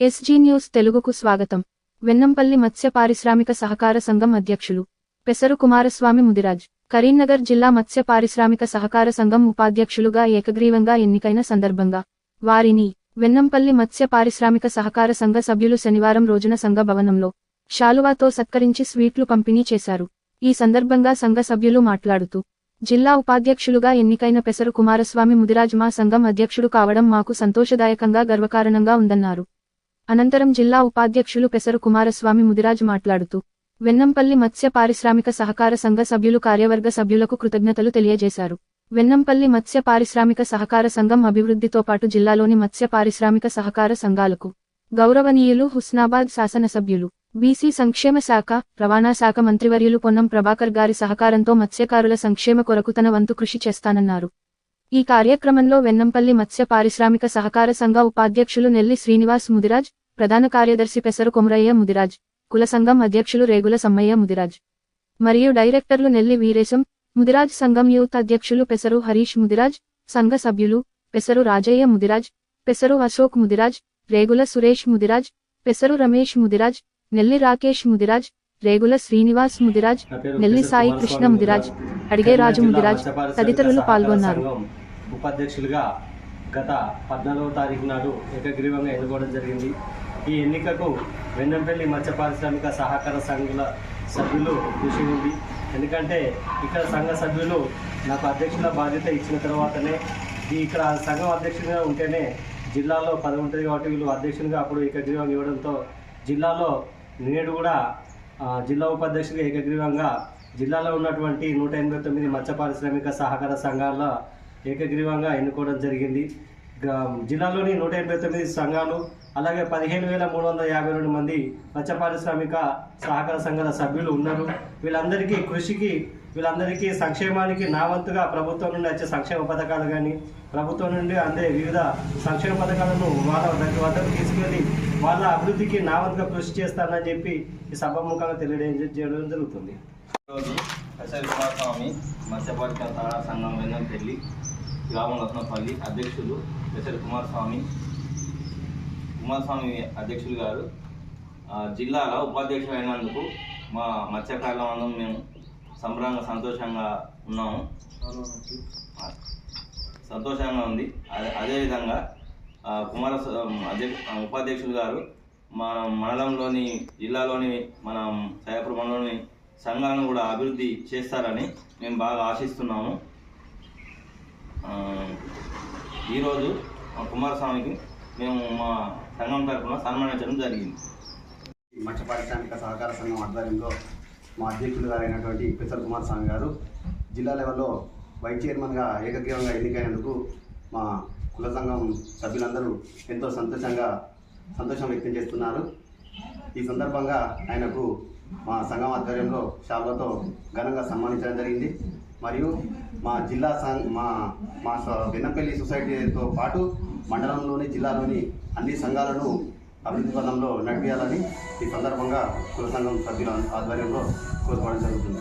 SG news తెలుగుకు స్వాగతం. వెన్నంపల్లి మత్స్య పారిశ్రామిక సహకార సంఘం అధ్యక్షులు పెసరు కుమారస్వామి ముదిరాజ్ కరీంనగర్ జిల్లా మత్స్య పారిశ్రామిక సహకార సంఘం ఉపాధ్యక్షులుగా ఏకగ్రీవంగా ఎన్నికైన సందర్భంగా వారిని వెన్నంపల్లి మత్స్య పారిశ్రామిక సహకార సంఘ సభ్యులు శనివారం రోజున సంఘ భవనంలో శాలువాతో సత్కరించి స్వీట్లు పంపిణీ చేశారు. ఈ సందర్భంగా సంఘ సభ్యులు మాట్లాడుతూ జిల్లా ఉపాధ్యక్షులుగా ఎన్నికైన పెసరు కుమారస్వామి ముదిరాజ్ మా సంఘం అధ్యక్షుడు కావడం మాకు సంతోషదాయకంగా గర్వకారణంగా ఉందన్నారు. అనంతరం జిల్లా ఉపాధ్యక్షులు పెసరు కుమారస్వామి ముదిరాజ్ మాట్లాడుతూ వెన్నంపల్లి మత్స్య పారిశ్రామిక సహకార సంఘ సభ్యులు కార్యవర్గ సభ్యులకు కృతజ్ఞతలు తెలియజేశారు. వెన్నంపల్లి మత్స్య పారిశ్రామిక సహకార సంఘం అభివృద్ధితో పాటు జిల్లాలోని మత్స్య పారిశ్రామిక సహకార సంఘాలకు గౌరవనీయులు హుస్నాబాద్ శాసనసభ్యులు బీసీ సంక్షేమ శాఖ రవాణా శాఖ మంత్రివర్యులు పొన్నం ప్రభాకర్ గారి సహకారంతో మత్స్యకారుల సంక్షేమ కొరకు తన వంతు కృషి చేస్తానన్నారు. ఈ కార్యక్రమంలో వెన్నంపల్లి మత్స్య పారిశ్రామిక సహకార సంఘ ఉపాధ్యక్షులు నెల్లి శ్రీనివాస్ ముదిరాజ్ ప్రధాన కార్యదర్శి పెసరు కొమరయ్య ముదిరాజ్ కుల సంఘం అధ్యక్షులు రేగుల సమ్మయ్య ముదిరాజ్. మరియు డైరెక్టర్లు నెల్లి వీరేశం ముదిరాజ్ సంఘం యూత్ అధ్యక్షులు పెసరు హరీష్ ముదిరాజ్ సంఘ సభ్యులు పెసరు రాజయ్య ముదిరాజ్ పెసరు అశోక్ ముదిరాజ్ రేగుల సురేష్ ముదిరాజ్ పెసరు రమేష్ ముదిరాజ్ నెల్లి రాకేష్ ముదిరాజ్ రేగుల శ్రీనివాస్ ముదిరాజ్ నెల్లి సాయి కృష్ణ ముదిరాజ్. అడిగే రాజు ముదిరాజ్ తదితరులు పాల్గొన్నారు. సంఘం ఉపాధ్యక్షులుగా గత పద్నాలుగవ తారీఖు నాడు ఏకగ్రీవంగా ఎన్నుకోవడం జరిగింది. ఈ ఎన్నికకు వెన్నంపల్లి మత్స్య పారిశ్రామిక సహకార సంఘాల సభ్యులు కృషి ఉంది. ఎందుకంటే ఇక్కడ సంఘ సభ్యులు నాకు అధ్యక్షుల బాధ్యత ఇచ్చిన తర్వాతనే ఈ ఇక్కడ సంఘం అధ్యక్షుడిగా ఉంటేనే జిల్లాలో పదవి ఉంటుంది కాబట్టి వీళ్ళు అధ్యక్షునిగా అప్పుడు ఏకగ్రీవంగా ఇవ్వడంతో జిల్లాలో నేడు కూడా జిల్లా ఉపాధ్యక్షుడిగా ఏకగ్రీవంగా జిల్లాలో ఉన్నటువంటి నూట ఎనభై తొమ్మిది మత్స్య పారిశ్రామిక సహకార సంఘాల ఏకగ్రీవంగా ఎన్నుకోవడం జరిగింది. జిల్లాలోని నూట ఎనభై తొమ్మిది సంఘాలు అలాగే పదిహేను వేల మూడు వందల యాభై రెండు మంది మత్స్య పారిశ్రామిక సహకార సంఘాల సభ్యులు ఉన్నారు. వీళ్ళందరికీ కృషికి వీళ్ళందరికీ సంక్షేమానికి నా వంతుగా ప్రభుత్వం నుండి వచ్చే సంక్షేమ పథకాలు కానీ ప్రభుత్వం నుండి అందే వివిధ సంక్షేమ పథకాలను వాళ్ళ దగ్గర వద్దకు తీసుకెళ్ళి వాళ్ళ అభివృద్ధికి నా వంతుగా కృషి చేస్తానని చెప్పి ఈ సభాముఖంగా తెలియజేయడం జరుగుతుంది. ఈరోజు స్వామి కుమారస్వామి మత్స్యపాలిక సహకార సంఘం వెన్నంపల్లి గ్రామం రత్నపల్లి అధ్యక్షులు ఎస్ఎల్ కుమారస్వామి కుమారస్వామి అధ్యక్షులు గారు. జిల్లాల జిల్లాలో ఉపాధ్యక్షులు అయినందుకు మా మత్స్యకారుల అందరం మేము సంబరంగా సంతోషంగా ఉన్నాము. సంతోషంగా ఉంది. అదే అదేవిధంగా కుమార అధ్యక్ష ఉపాధ్యక్షులు గారు మన మండలంలోని జిల్లాలోని మన సయాపురం మండలం సంఘాలను కూడా అభివృద్ధి చేస్తారని మేము బాగా ఆశిస్తున్నాము ఈరోజు మా కుమారస్వామికి మేము మా సంఘం తరఫున సన్మానించడం జరిగింది. మత్స్య పారిశ్రామిక సహకార సంఘం ఆధ్వర్యంలో మా అధ్యక్షులు గారైనటువంటి పెసర్ కుమారస్వామి గారు జిల్లా లెవెల్లో వైస్ చైర్మన్గా ఏకగ్రీవంగా ఎన్నికైనందుకు మా కుల సంఘం సభ్యులందరూ ఎంతో సంతోషంగా సంతోషం వ్యక్తం చేస్తున్నారు. ఈ సందర్భంగా ఆయనకు మా సంఘం ఆధ్వర్యంలో శాల్వతో ఘనంగా సన్మానించడం జరిగింది. మరియు మా జిల్లా సంఘ మా మా స- వెన్నపల్లి సొసైటీతో పాటు మండలంలోని జిల్లాలోని అన్ని సంఘాలను అభివృద్ధి పదంలో నడిపించాలని ఈ సందర్భంగా కుల సంఘం సభ్యుల ఆధ్వర్యంలో కోరుకోవడం జరుగుతుంది.